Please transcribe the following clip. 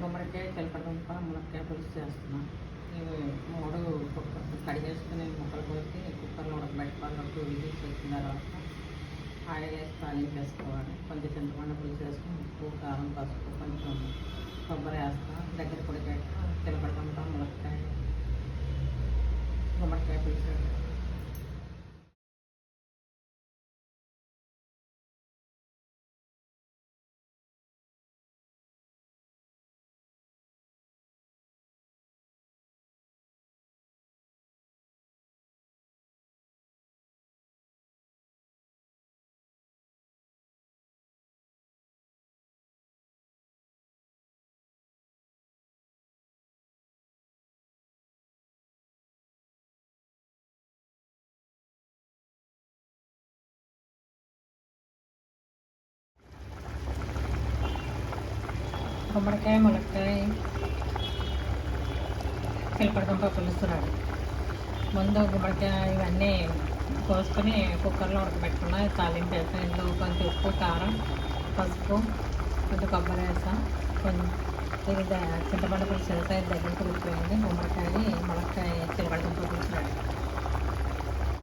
గుమ్మడికాయ చిలకడదుంప మునక్కాయ పులుసు చేస్తున్నాం. ఇవి మూడు కుక్కర్ కడిగేసుకుని ముక్కలు కోసి కుక్కర్లో ఉడకబెట్టుకోవాలి ఒక టూ విజిల్స్ వచ్చిన తర్వాత ఆయిల్ వేసి తాలింపు వేసుకోవాలి. కొంచెం చింతపండు పులుసు వేసుకుని ఉప్పు కారం పసుపు కొంచెం కొబ్బరి వేస్తాం. దగ్గర పొడికాయ చిలకడదుంప మునక్కాయ గుమ్మడికాయ పులుసు. గుమ్మడికాయ మునక్కాయ పిలపడదుంప పులుస్తున్నాడు ముందు గుమ్మడికాయ ఇవన్నీ కోసుకొని కుక్కర్లో ఉడకబెట్టుకున్నా తాలింపు వేసాను ఇందులో కొంచెం ఉప్పు కారం పసుపు కొంచెం కొబ్బరి వేసాం కొంచెం ఇది చింతపండు పులుసు వేసా ఇది దగ్గర పులుసు గుమ్మడి